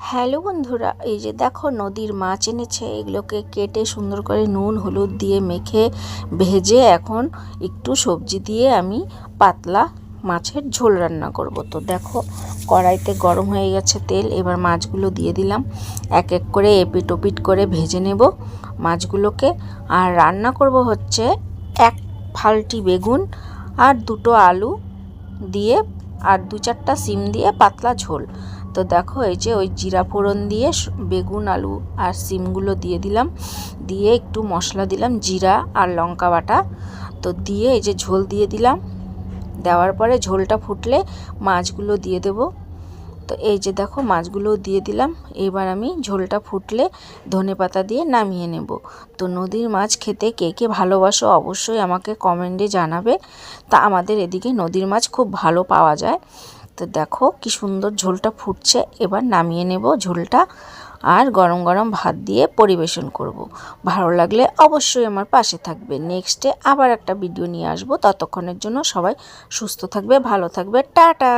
Hello বন্ধুরা, এই যে দেখো নদীর মাছ এনেছে, এগুলোকে কেটে সুন্দর করে নুন, হলুদ দিয়ে মেখে ভেজে এখন একটু সবজি দিয়ে আমি পাতলা মাছের ঝোল রান্না করব। তো দেখো কড়াইতে গরম হয়ে গেছে তেল, এবার মাছগুলো দিয়ে দিলাম। এক এক করে এপিট ওপিট করে ভেজে নেব। মাছগুলোকে আর রান্না করব হচ্ছে এক ফালটি বেগুন আর দুটো আলু দিয়ে আর দু চারটা সিম দিয়ে পাতলা ঝোল। তো দেখো, এই যে ওই জিরা ফোড়ন দিয়ে বেগুন, আলু আর সিমগুলো দিয়ে দিলাম। দিয়ে একটু মশলা দিলাম, জিরা আর লঙ্কা বাটা। তো দিয়ে এই যে ঝোল দিয়ে দিলাম। দেওয়ার পরে ঝোলটা ফুটলে মাছগুলো দিয়ে দেবো। তো এই যে দেখো মাছগুলো দিয়ে দিলাম। এবার আমি ঝোলটা ফুটলে ধনে পাতা দিয়ে নামিয়ে নেব। তো নদীর মাছ খেতে কে কে ভালোবাসো অবশ্যই আমাকে কমেন্টে জানাবে। তা আমাদের এদিকে নদীর মাছ খুব ভালো পাওয়া যায়। তো দেখো কি সুন্দর ঝোলটা ফুটছে। এবার নামিয়ে নেব ঝোলটা আর গরম গরম ভাত দিয়ে পরিবেশন করব। ভালো লাগলে অবশ্যই আমার পাশে থাকবে। নেক্সটে আবার একটা ভিডিও নিয়ে আসব। ততক্ষণের জন্য সবাই সুস্থ থাকবে, ভালো থাকবে। টাটা!